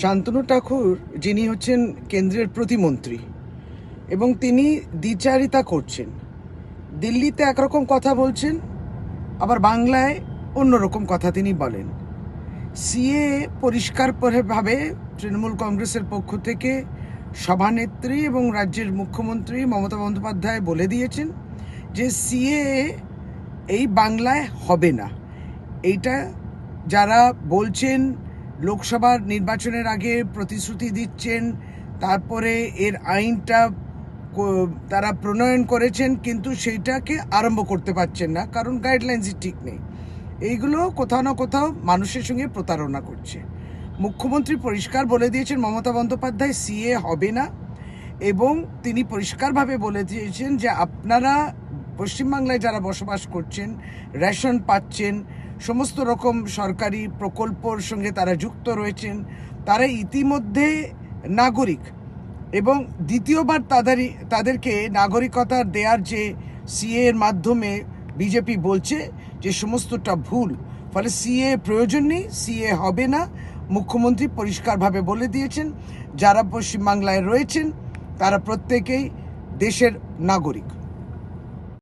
শান্তনু ঠাকুর যিনি হচ্ছেন কেন্দ্রের প্রতিমন্ত্রী এবং তিনি দ্বিচারিতা করছেন। দিল্লিতে একরকম কথা বলছেন, আবার বাংলায় অন্যরকম কথা তিনি বলেন। সিএ পরিষ্কার পরিষ্কারভাবে তৃণমূল কংগ্রেসের পক্ষ থেকে সভানেত্রী এবং রাজ্যের মুখ্যমন্ত্রী মমতা বন্দ্যোপাধ্যায় বলে দিয়েছেন যে সিএ এই বাংলায় হবে না। এইটা যারা বলছেন লোকসভার নির্বাচনের আগে প্রতিশ্রুতি দিচ্ছেন, তারপরে এর আইনটা তারা প্রণয়ন করেছেন, কিন্তু সেইটাকে আরম্ভ করতে পারছেন না, কারণ গাইডলাইন্সই ঠিক নেই। এইগুলো কোথাও না কোথাও মানুষের সঙ্গে প্রতারণা করছে। মুখ্যমন্ত্রী পরিষ্কার বলে দিয়েছেন, মমতা বন্দ্যোপাধ্যায় সিএ হবে না, এবং তিনি পরিষ্কারভাবে বলে দিয়েছেন যে আপনারা পশ্চিমবাংলায় যারা বসবাস করছেন, রেশন পাচ্ছেন, সমস্ত রকম সরকারি প্রকল্পর সঙ্গে তারা যুক্ত রয়েছেন, তারা ইতিমধ্যে নাগরিক এবং দ্বিতীয়বার তাদের, তাদেরকে নাগরিকতা দেওয়ার যে সিএ এর মাধ্যমে বিজেপি বলছে যে সমস্তটা ভুল। ফলে সিএ প্রয়োজন নেই, সিএ হবে না। মুখ্যমন্ত্রী পরিষ্কারভাবে বলে দিয়েছেন, যারা পশ্চিমবাংলায় রয়েছেন, তারা প্রত্যেকেই দেশের নাগরিক।